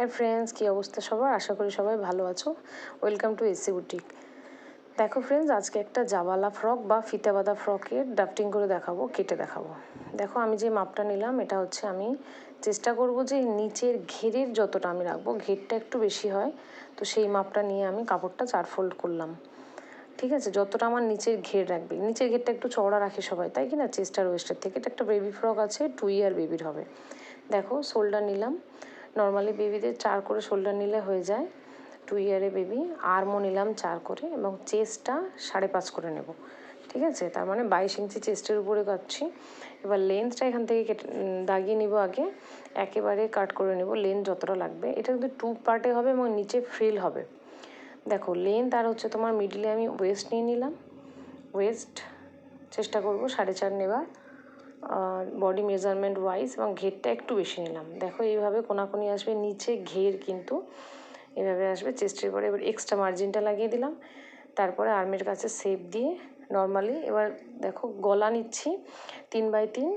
Hi friends কী অবস্থা সবার? আশা করি সবাই ভালো আছো। Welcome to AC boutique. দেখো ফ্রেন্ডস আজকে একটা জাবালা ফ্রক বা ফিতে ফ্রকের ডাফটিং করে দেখাবো, কেটে দেখাবো। দেখো আমি যে মাপটা নিলাম, এটা হচ্ছে আমি চেষ্টা করব যে নিচের ঘেরের যতটা আমি রাখব, ঘেরটা একটু বেশি হয়, তো সেই মাপটা নিয়ে আমি কাপড়টা চার ফোল্ড করলাম। ঠিক আছে, যতটা আমার নিচের ঘের রাখবে। নিচের ঘেরটা একটু চওড়া রাখে সবাই, তাই কি না চেস্টার ওয়েস্টের থেকে এটা একটা বেবি ফ্রক আছে টু ইয়ার বেবির হবে। দেখো শোল্ডার নিলাম। নর্মালি বেবিদের চার করে শোল্ডার নিলে হয়ে যায় টু ইয়ারে বেবি আর্মও নিলাম চার করে এবং চেস্টটা সাড়ে পাঁচ করে নেব। ঠিক আছে? তার মানে বাইশ ইঞ্চি চেস্টের উপরে কাটছি। এবার লেন্থটা এখান থেকে কেটে দাগিয়ে নিব আগে। একেবারে কাট করে নেব। লেন্থ যতটা লাগবে। এটা কিন্তু টু পার্টে হবে এবং নিচে ফ্রিল হবে। দেখো লেন্থ আর হচ্ছে তোমার মিডিলে আমি ওয়েস্ট নিয়ে নিলাম। ওয়েস্ট চেষ্টা করব সাড়ে চার নেবার। বডি মেজারমেন্ট ওয়াইজ এবং ঘেরটা একটু বেশি নিলাম। দেখো এইভাবে কোনাকুনি আসবে, নিচে ঘের কিন্তু এভাবে আসবে চেস্টের পরে এবার এক্সট্রা মার্জিনটা লাগিয়ে দিলাম। তারপরে আর্মের কাছে সেপ দিয়ে নর্মালি এবার দেখো গলা নিচ্ছি, তিন বাই তিন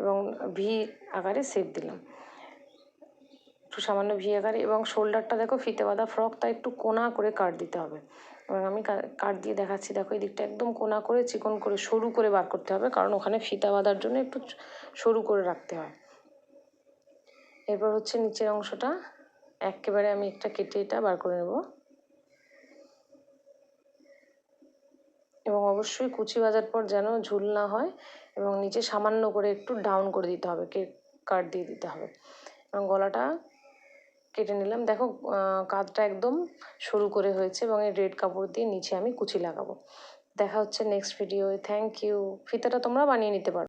এবং ভি আকারে সেপ দিলাম। একটু সামান্য ভি আকারে এবং শোল্ডারটা দেখো ফিতে বাঁধা ফ্রকটা একটু কোনা করে কাট দিতে হবে। এবং আমি কাট দিয়ে দেখাচ্ছি, দেখো এই দিকটা একদম কোনা করে, চিকন করে, সরু করে বার করতে হবে, কারণ ওখানে ফিতা বাঁধার জন্য একটু সরু করে রাখতে হয়। এরপর হচ্ছে নিচের অংশটা, একেবারে আমি একটা কেটে এটা বার করে নেব। এবং অবশ্যই কুচি বাজার পর যেন ঝুল না হয়, এবং নিচে সামান্য করে একটু ডাউন করে দিতে হবে, কে, কাট দিয়ে দিতে হবে। এবং গলাটা কেটে নিলাম। দেখো কাঁধটা একদম সরু করে হয়েছে এবং এই রেড কাপড় দিয়ে নিচে আমি কুচি লাগাবো। দেখা হচ্ছে নেক্সট ভিডিও থ্যাংক ইউ ফিতাটা তোমরা বানিয়ে নিতে পারো।